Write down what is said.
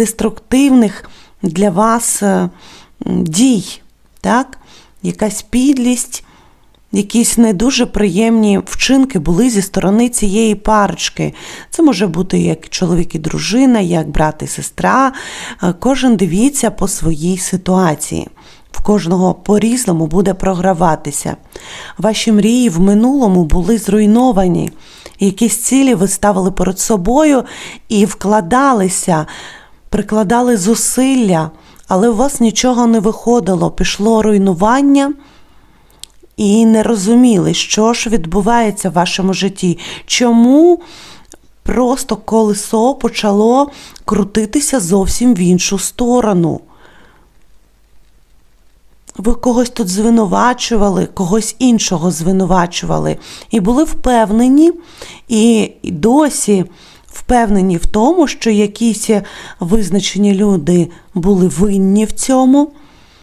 деструктивних для вас е, дій, так? Якась підлість, якісь не дуже приємні вчинки були зі сторони цієї парочки. Це може бути як чоловік і дружина, як брат і сестра. Е, Кожен дивіться по своїй ситуації. В кожного по-різному буде програватися. Ваші мрії в минулому були зруйновані. Якісь цілі ви ставили перед собою і вкладалися, прикладали зусилля, але у вас нічого не виходило, пішло руйнування і не розуміли, що ж відбувається в вашому житті. Чому просто колесо почало крутитися зовсім в іншу сторону? Ви когось тут звинувачували, когось іншого звинувачували, і були впевнені, і досі впевнені в тому, що якісь визначені люди були винні в цьому.